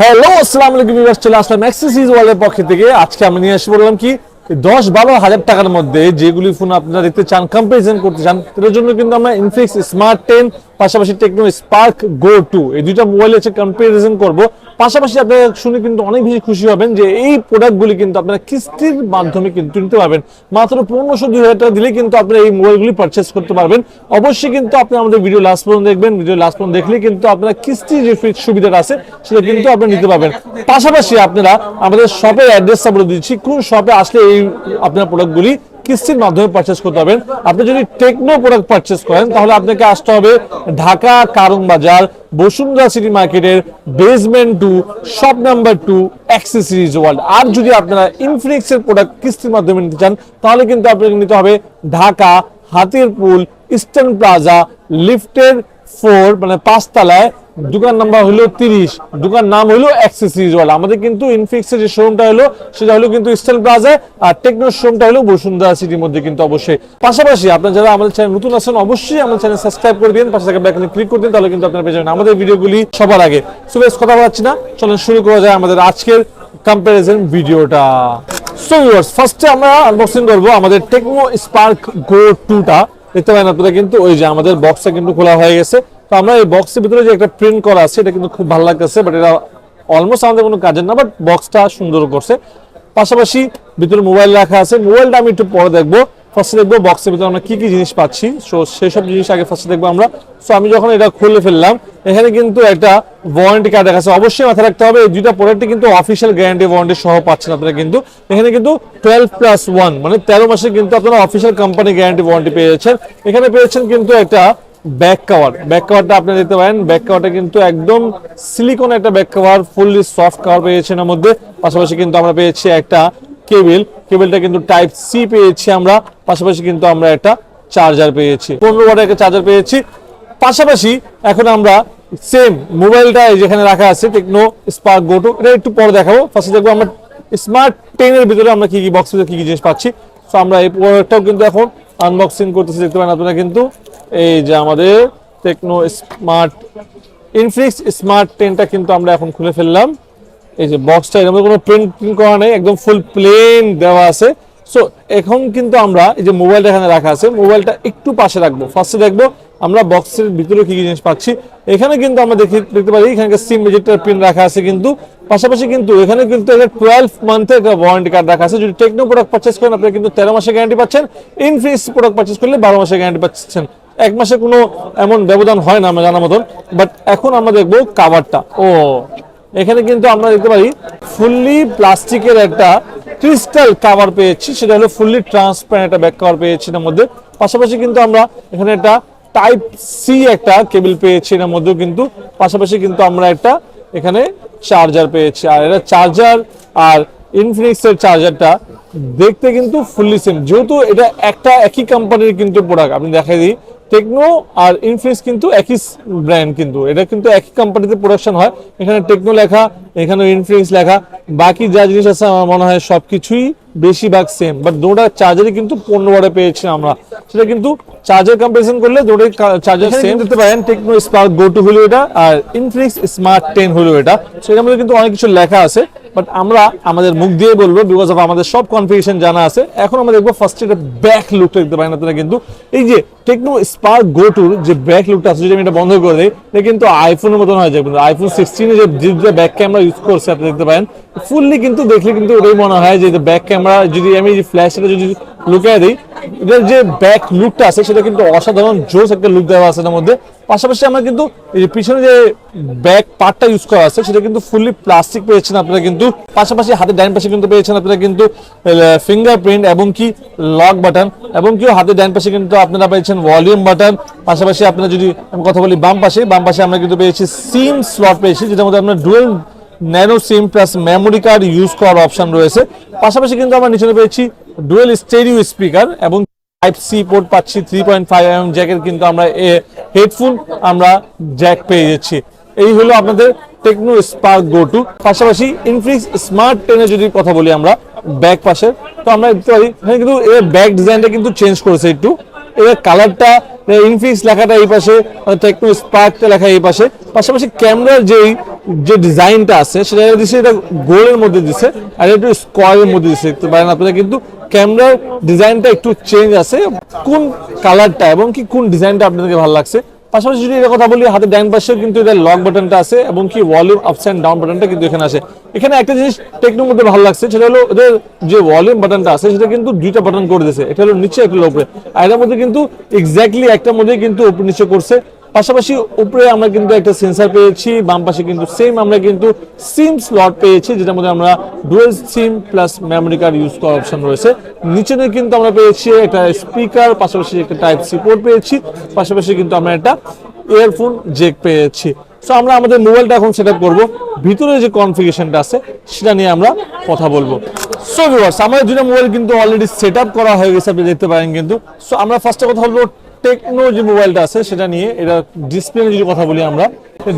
Hello আসসালাম আলাইকুম viewers চলে আসলাম এক্সেসরিজ ওয়ার্ল্ডের পক্ষ থেকে। আজকে আমি নিয়ে এসে বললাম কি, দশ বারো হাজার টাকার মধ্যে যেগুলি ফোন আপনারা দেখতে চান কম্পারিজন করতে চান, তাদের জন্য কিন্তু আমরা ইনফিক্স স্মার্ট টেন পাশাপাশি টেকনো স্পার্ক গো টু এই দুইটা মোবাইল হচ্ছে কম্পারিজন করব, পাশাপাশি আপনারা শুনে কিন্তু অনেক বেশি খুশি হবেন যে এই প্রোডাক্টগুলি কিন্তু আপনারা কিস্তির মাধ্যমে কিন্তু নিতে পারবেন। মাত্র পনেরোশো দুই হাজার টাকা দিলে কিন্তু আপনারা এই মোবাইলগুলি পারচেস করতে পারবেন। অবশ্যই কিন্তু আপনি আমাদের ভিডিও লাস্ট পর্যন্ত দেখবেন ভিডিও লাস্ট পর্যন্ত দেখলে কিন্তু আপনারা কিস্তির যে ফ্রি সুবিধাটা আছে, সেটা কিন্তু আপনি নিতে পারবেন। পাশাপাশি আপনারা আমাদের শপের অ্যাড্রেসটা বলে দিচ্ছি, কোন শপে আসলে এই আপনার প্রোডাক্টগুলি কিস্তির মাধ্যমে পারচেস করতে পারবেন। আপনি যদি টেকনো প্রোডাক্ট পারচেস করেন, তাহলে আপনাকে আসতে হবে ঢাকা কারণ বাজার, বসুন্ধরা সিটি মার্কেটের basement two shop number two accessories world আর যদি আপনারা ইনফিনিক্স এর প্রোডাক্ট কিস্তির মাধ্যমে নিতে চান, তাহলে কিন্তু আপনাকে নিতে হবে ঢাকা হাতির পুল ইস্টার্ন প্লাজা লিফটের ফোর মানে পাঁচতলায় দোকান নাম্বার হলো তিরিশ। দোকান নাম হলো অ্যাক্সেসরিজ ওয়ার্ল্ড আমাদের কিন্তু ইনফিক্সের যে শোরুমটা হলো, সেটা হলো কিন্তু ইস্টার্ন প্লাজায় আর টেকনোর শোরুমটা হলো বসুন্ধরা সিটির মধ্যে কিন্তু অবশ্যই। পাশাপাশি আপনারা যারা আমাদের চ্যানেল নতুন আছেন, অবশ্যই আমাদের চ্যানেল সাবস্ক্রাইব করে দিন পাশে থাকা বেল ক্লিক করে দিন তাহলে কিন্তু আপনারা পেয়ে যাবেন আমাদের ভিডিওগুলি সবার আগে। সো বেশ কথা বলাচ্ছি না। চলেন শুরু করা যায় আমাদের আজকের কম্প্যারিজন ভিডিওটা সো ভিউয়ার্স ফার্স্টে আমরা আনবক্সিং করব আমাদের টেকনো স্পার্ক গো 2টা দেখতে পারেন আপনারা কিন্তু, ওই যে আমাদের বক্সটা কিন্তু খোলা হয়ে গেছে। তো আমরা এই বক্সের ভিতরে যে একটা প্রিন্ট করা আছে, এটা কিন্তু খুব ভালো লাগতেছে বাট এটা অলমোস্ট আমাদের কোনো কাজের না বাট বক্সটা সুন্দর করছে। পাশাপাশি ভিতরে মোবাইল রাখা আছে মোবাইলটা আমি একটু পরে দেখব। ফার্স্টে দেখব বক্সের ভিতরে আমরা কি কি জিনিস পাচ্ছি সো সেসব জিনিস আগে ফার্স্টে দেখব আমরা। সো আমি যখন এটা খুলে ফেললাম, এখানে কিন্তু একটা ওয়ারেন্টি কার্ড দেখা আছে অবশ্যই মাথায় রাখতে হবে, এই দুইটা প্রোডাক্টই কিন্তু অফিসিয়াল গ্যারান্টি ওয়ারেন্টি সহ পাচ্ছেন আপনারা কিন্তু। এখানে কিন্তু টুয়েলভ প্লাস ওয়ান মানে তেরো মাসে কিন্তু আপনারা অফিসিয়াল কোম্পানি গ্যারান্টি ওয়ারেন্টি পেয়েছেন। এখানে পেয়েছেন কিন্তু একটা ব্যাক কভার ব্যাক কভারটা আপনি দেখতে পারেন ব্যাক কভারটা কিন্তু একদম সিলিকন একটা back cover fully soft cover পেয়েছেন এর মধ্যে। পাশাপাশি কিন্তু আমরা পেয়েছি একটা কেবল কেবলটা কিন্তু টাইপ সি পেয়েছি আমরা, পাশাপাশি কিন্তু আমরা একটা চার্জার পেয়েছি। পনেরো ওয়াটের একটা চার্জার পেয়েছি। পাশাপাশি এখন আমরা সেম মোবাইলটা যেখানে রাখা আছে টেকনো স্পার্ক গোটু এটা একটু পরে দেখাবো। ফার্স্টে দেখব আমরা স্মার্ট টেনের ভিতরে আমরা কি কি বক্সের কি কি জিনিস পাচ্ছি। তো আমরা এই প্রোডাক্টটাও কিন্তু এখন আনবক্সিং করতেছি, দেখতে পারেন আপনারা কিন্তু। এই যে আমাদের টেকনো স্মার্ট ইনফিনিক্স স্মার্ট টেনটা কিন্তু আমরা এখন খুলে ফেললাম। এই যে বক্সটা এর মধ্যে কোনো প্রিন্টিং করা নেই, একদম ফুল প্লেন দেওয়া আছে। সো এখন কিন্তু আমরা এই যে মোবাইলটা এখানে রাখা আছে মোবাইলটা একটু পাশে রাখব। ফার্স্টে দেখব আমরা বক্সের ভিতরে কি কি জিনিস পাচ্ছি। এখানে কিন্তু আমরা দেখি, দেখতে পারি এখানে সিম রেজিস্টার পিন রাখা আছে কিন্তু। পাশাপাশি কিন্তু এখানে কিন্তু একটা টুয়েলভ মান্থের একটা ওয়ারেন্টি কার্ড রাখা আছে। যদি টেকনো প্রোডাক্ট পারচেস করেন, আপনি কিন্তু তেরো মাসের গ্যারান্টি পাচ্ছেন। ইনফিনিক্স প্রোডাক্ট পারচেস করলে বারো মাসের গ্যারান্টি পাচ্ছেন। এক মাসে কোনো এমন ব্যবধান হয় না আমার জানা মতন বাট এখন আমরা দেখব কাভারটা ও, এখানে কিন্তু আমরা দেখতে পারি ফুললি প্লাস্টিকের একটা ক্রিস্টাল কাভার পেয়েছি, সেটা হলো ফুললি ট্রান্সপারেন্ট একটা ব্যাক কাভার পেয়েছি এর মধ্যে। পাশাপাশি কিন্তু আমরা এখানে একটা টাইপ সি একটা কেবল পেয়েছি এর মধ্যেও কিন্তু, পাশাপাশি কিন্তু আমরা একটা এখানে চার্জার পেয়েছি। আর এটা চার্জার আর ইনফিনিক্স এর চার্জারটা দেখতে কিন্তু ফুললি সেম যেহেতু এটা একটা একই কোম্পানির কিন্তু প্রোডাক্ট আপনি দেখাই দিই। টেকনো আর ইনফিনিক্স কিন্তু একই ব্র্যান্ড কিন্তু। এটা কিন্তু একই কোম্পানিতে প্রোডাকশন হয়। এখানে টেকনো লেখা এখানে ইনফিনিক্স লেখা। বাকি যা জিনিস আছে আমার মনে হয় সব সবকিছুই বেশিরভাগ সেম বাট দুটা চার্জারই কিন্তু পনেরো ওয়াটে পেয়েছি আমরা। সেটা কিন্তু চার্জার কম্পারিজন করলে দুটোই চার্জার সেম দিতে পারেন টেকনো স্পার্ক গো টু হলো এটা আর ইনফিনিক্স স্মার্ট টেন হলো এটা। সেটার মধ্যে কিন্তু অনেক কিছু লেখা আছে। বাট আমরা আমাদের মুখ দিয়ে বলব বিকজ অফ আমাদের সব কনফিগেশন জানা আছে, এখন আমরা দেখব ফার্স্ট এটা ব্যাক লুকটা দেখতে পাই না তারা কিন্তু এই যে টেকনো স্পার্ক গো টুর যে ব্যাক লুকটা আছে, যদি আমি এটা বন্ধ করে দিই, এটা কিন্তু আইফোনের মতন হয়ে যায় কিন্তু আইফোন সিক্সটিনে যে যে ব্যাক ক্যামেরা ইউজ করছে, আপনি দেখতে পারেন ফুললি কিন্তু দেখলে কিন্তু ওটাই মনে হয় যে ব্যাক ক্যামেরা যদি আমি ফ্ল্যাশটা যদি লুকিয়ে দিই এটার যে ব্যাক লুকটা আছে, সেটা কিন্তু অসাধারণ জোস একটা লুক দেওয়া আছে এটার মধ্যে। পাশাপাশি আমরা কিন্তু পিছনে যে ব্যাক পার্টটা ইউজ করা আছে, সেটা কিন্তু ফুললি প্লাস্টিক পেয়েছেন আপনারা কিন্তু। পাশাপাশি হাতে ডাইন পাশে কিন্তু পেয়েছেন আপনারা কিন্তু ফিঙ্গারপ্রিন্ট এবং কি লক বাটন এবং কি হাতে ডাইন পাশে কিন্তু আপনারা পেয়েছেন ভলিউম বাটন পাশাপাশি আপনারা যদি আমি কথা বলি বাম পাশে বাম পাশে আমরা কিন্তু পেয়েছি সিম স্লট পেয়েছি, যেটার মধ্যে আপনার dual nano SIM plus memory card use করার অপশন রয়েছে। পাশাপাশি কিন্তু আমরা নিচে পেয়েছি ডুয়েল স্টেরিও স্পিকার এবং টাইপ সি পোর্ট পাচ্ছি থ্রি পয়েন্ট ফাইভ এম জ্যাকের কিন্তু আমরা, এ হেডফোন আমরা জ্যাক পেয়ে যাচ্ছি। এই হলো আপনাদের টেকনো স্পার্ক গো টু পাশাপাশি ইনফিনিক্স স্মার্ট টেনে যদি কথা বলি আমরা ব্যাক পাশে, তো আমরা দেখতে পারি, এখানে কিন্তু এর ব্যাক ডিজাইনটা কিন্তু চেঞ্জ করেছে একটু। এর কালারটা ইনফিনিক্স লেখাটা এই পাশে টেকনো স্পার্কটা লেখা এই পাশে। পাশাপাশি ক্যামেরার যেই যে ডিজাইনটা আছে, সেটা দিচ্ছে এটা গোলের মধ্যে দিছে, আর একটু স্কোয়ারের মধ্যে দিছে, দেখতে পারেন আপনারা, কিন্তু ক্যামেরার ডিজাইনটা একটু চেঞ্জ আছে, কোন কালারটা এবং কি কোন ডিজাইনটা আপনাদেরকে ভালো লাগছে। পাশাপাশি যদি এটা কথা বলি হাতে ডাইন পাশে কিন্তু এটা লক বাটনটা আছে, এবং কি ভলিউম আপস এন্ড ডাউন বাটনটা কিন্তু এখানে আছে। এখানে একটা জিনিস টেকনোর মধ্যে ভালো লাগছে, সেটা হলো ওদের যে ভলিউম বাটনটা আছে, সেটা কিন্তু দুইটা বাটন করে দিয়েছে। এটা হলো নিচে, একটা উপরে। আর এটার মধ্যে কিন্তু এক্স্যাক্টলি একটার মধ্যে কিন্তু উপরে নিচে করছে। পাশাপাশি উপরে আমরা কিন্তু একটা সেন্সার পেয়েছি, বাম পাশে কিন্তু সেম আমরা কিন্তু সিম স্লট পেয়েছি, যেটার মধ্যে আমরা dual SIM plus memory card use করার অপশন রয়েছে। নিচে কিন্তু আমরা পেয়েছি একটা স্পিকার পাশাপাশি একটা টাইপ সি পোর্ট পেয়েছি, পাশাপাশি কিন্তু আমরা একটা ইয়ারফোন জেক পেয়েছি। সো আমরা আমাদের মোবাইলটা এখন সেট আপ করব। ভিতরে যে কনফিগেশনটা আছে, সেটা নিয়ে আমরা কথা বলব। সো ভিউয়ার্স আমাদের দুটো মোবাইল কিন্তু অলরেডি সেট আপ করা হয়ে গেছে, আপনি দেখতে পারেন কিন্তু। সো আমরা ফার্স্টে কথা বলব টেকনো যে মোবাইলটা আছে, সেটা নিয়ে এটা ডিসপ্লে নিয়ে যদি কথা বলি আমরা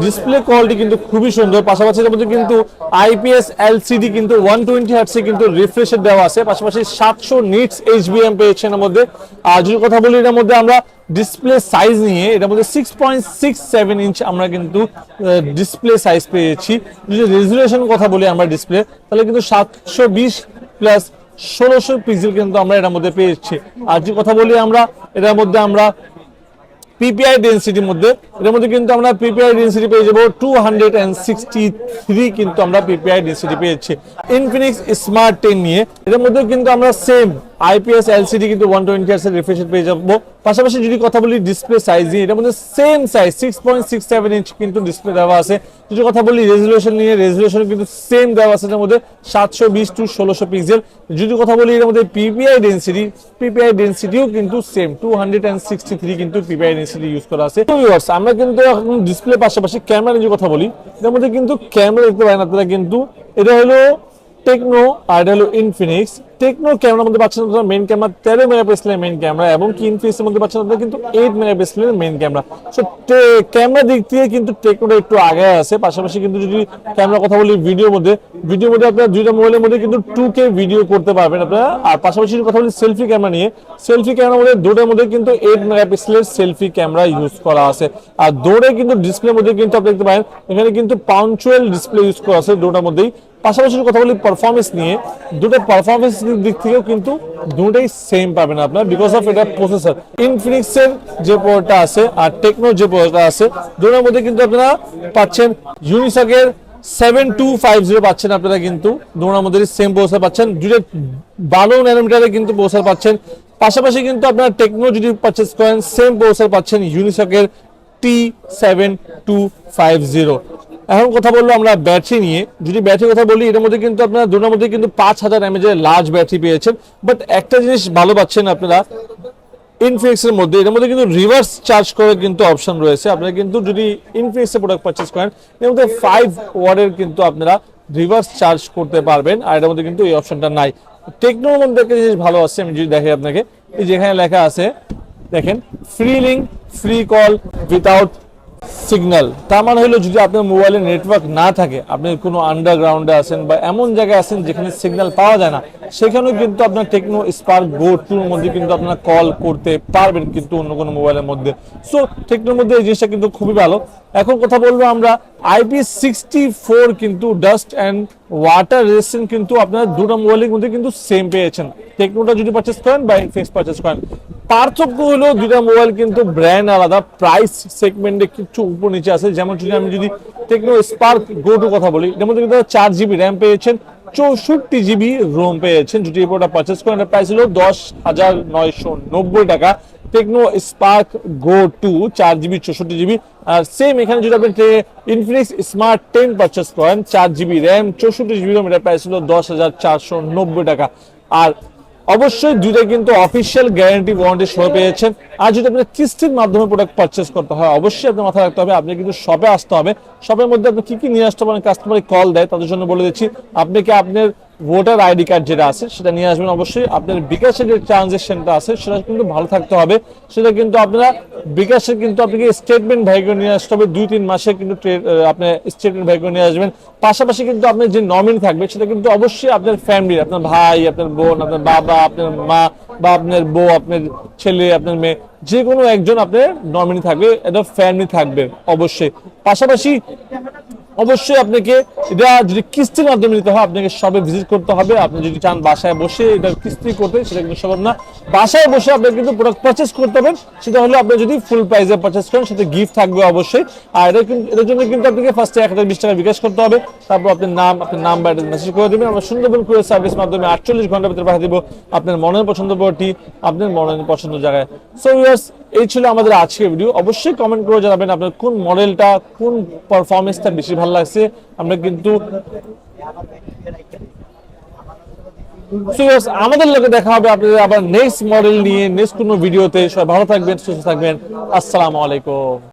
ডিসপ্লে কোয়ালিটি কিন্তু খুবই সুন্দর। পাশাপাশি এর মধ্যে কিন্তু আইপিএস এলসিডি কিন্তু ওয়ান টোয়েন্টি হার্টসে কিন্তু রিফ্রেশের দেওয়া আছে, পাশাপাশি সাতশো নিটস এইচবিএম পেয়েছেন এর মধ্যে। আর যদি কথা বলি এটার মধ্যে আমরা ডিসপ্লে সাইজ নিয়ে, এটার মধ্যে six point six seven inch আমরা কিন্তু ডিসপ্লে সাইজ পেয়েছি। যদি রেজুলেশন কথা বলি আমরা ডিসপ্লে তাহলে কিন্তু সাতশো বিশ প্লাস ষোলোশো পিক্সেল কিন্তু আমরা এটার মধ্যে পেয়েছি। আর যে কথা বলি আমরা, এটার মধ্যে আমরা পিপিআই ডেন্সিটির মধ্যে, এটার মধ্যে কিন্তু আমরা পিপিআই ডেন্সিটি পেয়ে যাব two hundred and sixty three কিন্তু আমরা পিপিআই ডেন্সিটি পেয়েছি। ইনফিনিক্স স্মার্ট টেন নিয়ে, এটার মধ্যে কিন্তু আমরা সেম আইপিএস এলসিডি কিন্তু ওয়ান টোয়েন্টি হার্সের রিফ্রেশ পেয়ে যাব। পাশাপাশি যদি কথা বলি ডিসপ্লে সাইজ এটার মধ্যে same size six point six seven inch কিন্তু ডিসপ্লে দেওয়া আছে। যদি কথা বলি রেজুলেশন নিয়ে রেজুলেশন কিন্তু সেম দেওয়া আছে এটার মধ্যে সাতশো বিশ টু ষোলোশো পিক্সেল যদি কথা বলি এর মধ্যে পিপিআই ডেন্সিটি পিপিআই ডেন্সিটিও কিন্তু same two hundred and sixty three কিন্তু পিপিআই ডেন্সিটি ইউজ করা আছে। viewers, আমরা কিন্তু এখন ডিসপ্লে পাশাপাশি ক্যামেরা নিয়ে কথা বলি এর মধ্যে কিন্তু ক্যামেরা দেখতে পারেন আপনারা কিন্তু এটা হলো টেকনো আর এটা হলো ইনফিনিক্স টেকনো ক্যামেরার মধ্যে পাচ্ছেন আপনারা মেইন ক্যামেরা তেরো মেগাপিক্সেলের মেইন ক্যামেরা এবং কি ইনফিনিক্সের মধ্যে পাচ্ছেন আপনারা কিন্তু এইট মেগাপিক্সেলের মেইন ক্যামেরা সো ক্যামেরা দিক থেকে কিন্তু টেকনোটা একটু আগে আছে, পাশাপাশি কিন্তু যদি ক্যামেরা কথা বলি ভিডিওর মধ্যে ভিডিওর মধ্যে আপনারা দুইটা মোবাইলের মধ্যে কিন্তু টু কে ভিডিও করতে পারবেন আপনারা। আর পাশাপাশি কথা বলি সেলফি ক্যামেরা নিয়ে সেলফি ক্যামেরার মধ্যে দুটোর মধ্যে কিন্তু এইট মেগাপিক্সেলের সেলফি ক্যামেরা ইউজ করা আছে। আর দৌড়ে কিন্তু ডিসপ্লের মধ্যে কিন্তু আপনি দেখতে পারেন, এখানে কিন্তু পাউন্চুয়াল ডিসপ্লে ইউজ করা আছে দুটোর মধ্যেই। পাশাপাশি কথা বলি পারফরমেন্স নিয়ে, দুটো পারফরমেন্স দিক থেকেও কিন্তু দুটোই সেম পাবেন আপনার বিকজ অফ এটা প্রসেসর ইনফিনিক্স এর যে পোর্টটা আছে আর টেকনোর যে পোর্টটা আছে, দুটোর মধ্যে কিন্তু আপনারা পাচ্ছেন ইউনিসকের সেভেন টু ফাইভ জিরো পাচ্ছেন আপনারা কিন্তু, দুটোর মধ্যে সেম প্রসেসর পাচ্ছেন। দুটো বারো ন্যানোমিটারে কিন্তু প্রসেসর পাচ্ছেন। পাশাপাশি কিন্তু আপনারা টেকনো যদি পারচেস করেন সেম প্রসেসর পাচ্ছেন ইউনিসকের T seven two five zero এখন কথা বলল আমরা ব্যাটারি নিয়ে। যদি ব্যাটারি কথা বলি, এটার মধ্যে কিন্তু আপনারা দুটোর মধ্যে কিন্তু পাঁচ হাজার এমএজের লার্জ ব্যাটারি পেয়েছেন। বাট একটা জিনিস ভালো পাচ্ছেন আপনারা ইনফিনিক্সের মধ্যে। এর মধ্যে কিন্তু রিভার্স চার্জ করার কিন্তু অপশন রয়েছে। আপনারা কিন্তু যদি ইনফিনিক্সের প্রোডাক্ট পারচেস করেন, এর মধ্যে ফাইভ ওয়ার্ডের কিন্তু আপনারা রিভার্স চার্জ করতে পারবেন। আর এটার মধ্যে কিন্তু এই অপশনটা নাই। টেকনোর মধ্যে একটা জিনিস ভালো আছে, আমি যদি দেখাই আপনাকে। এই যেখানে লেখা আছে, দেখেন free link free call without signal. তার মানে হলো যদি আপনার মোবাইলে নেটওয়ার্ক না থাকে, আপনি কোনো আন্ডারগ্রাউন্ডে আসেন বা এমন জায়গায় আসেন যেখানে সিগন্যাল পাওয়া যায় না সেখানেও কিন্তু আপনার টেকনো স্পার্ক গো টুর মধ্যে কিন্তু আপনারা কল করতে পারবেন কিন্তু অন্য কোনো মোবাইলের মধ্যে। সো টেকনোর মধ্যে এই জিনিসটা কিন্তু খুবই ভালো। এখন কথা বলব আমরা আইপি সিক্সটি ফোর কিন্তু ডাস্ট অ্যান্ড ওয়াটার রেজিস্ট্যান্ট কিন্তু আপনারা দুটো মোবাইলের মধ্যে কিন্তু সেম পেয়েছেন। টেকনোটা যদি পারচেস করেন বা ফেস পারচেস করেন, পার্থক্য হলো দুটা মোবাইল কিন্তু ব্র্যান্ড আলাদা প্রাইস সেগমেন্টে কিছু উপর নিচে আছে। যেমন যদি আমি যদি টেকনো স্পার্ক গো টু কথা বলি মধ্যে কিন্তু চার জিবি র্যাম পেয়েছেন চৌষট্টি জিবি রোম পেয়েছেন এই প্রোডাক্ট পারচেস করেন। প্রাইস হলো দশ হাজার নয়শো নব্বই টাকা। টেকনো স্পার্ক গো টু চার জিবি, চৌষট্টি জিবি। আর সেম এখানে যদি আপনি ইনফিনিক্স স্মার্ট টেন পারচেস করেন, চার জিবি র্যাম চৌষট্টি জিবি রোম এটা প্রাইস হলো দশ হাজার চারশো নব্বই টাকা। আর অবশ্যই দুইটা কিন্তু অফিসিয়াল গ্যারান্টি ওয়ারেন্টি সহ পেয়েছেন। আর যদি আপনার কিস্তির মাধ্যমে প্রোডাক্ট পারচেস করতে হয়, অবশ্যই আপনার মাথায় রাখতে হবে, আপনি কিন্তু শপে আসতে হবে। শপের মধ্যে আপনি কি কি নিয়ে আসতে পারেন কাস্টমার কল দেয়, তাদের জন্য বলে দিচ্ছি। আপনি কি আপনার ভোটার আইডি কার্ড যেটা আছে সেটা নিয়ে আসবেন অবশ্যই। আপনার বিকাশের যে ট্রানজেকশনটা আছে সেটা কিন্তু ভালো থাকতে হবে। সেটা কিন্তু আপনারা বিকাশের কিন্তু আপনাকে স্টেটমেন্ট ভাই করে নিয়ে আসতে হবে। দুই তিন মাসে কিন্তু ট্রে- আহ, আপনি স্টেটমেন্ট ভাই করে নিয়ে আসবেন। পাশাপাশি কিন্তু আপনার যে নমিনি থাকবে সেটা কিন্তু অবশ্যই আপনার ফ্যামিলি আপনার ভাই আপনার বোন আপনার বাবা আপনার মা বা আপনার বউ আপনার ছেলে আপনার মেয়ে যে কোনো একজন আপনার নমিনি থাকবে এটা ফ্যামিলি থাকবে, অবশ্যই। পাশাপাশি অবশ্যই আপনাকে এটা যদি কিস্তির মাধ্যমে নিতে হয়, আপনাকে সবে ভিজিট করতে হবে। আপনি যদি চান বাসায় বসে এটা কিস্তি করতে, সেটা কিন্তু সম্ভব না। বাসায় বসে আপনি কিন্তু প্রোডাক্ট পারচেস করতে পারবেন। সেটা হলো আপনি যদি ফুল প্রাইসে পারচেস করেন, সেটা গিফট থাকবে অবশ্যই। আর এটা কিন্তু এটার জন্য কিন্তু আপনাকে ফার্স্টে এক হাজার বিশ টাকা বিকাশ করতে হবে। তারপর আপনার নাম আপনার নাম বা মেসেজ করে দেবেন। আমরা সুন্দরবন কুরিয়ার সার্ভিস মাধ্যমে আটচল্লিশ ঘণ্টার ভিতরে পাঠিয়ে দেবো আপনার মনের পছন্দ পটি আপনার মনের পছন্দ জায়গায়। সো ইয়ার্স এই ছিল আমাদের আজকের ভিডিও অবশ্যই কমেন্ট করে জানাবেন আপনার কোন মডেলটা কোন পারফরমেন্সটা বেশি ভালো লাগছে। আমরা কিন্তু আমাদের লোকে দেখা হবে আপনাদের আবার নেক্সট মডেল নিয়ে নেক্সট কোনো ভিডিওতে সবাই ভালো থাকবেন, সুস্থ থাকবেন। আসসালামু আলাইকুম।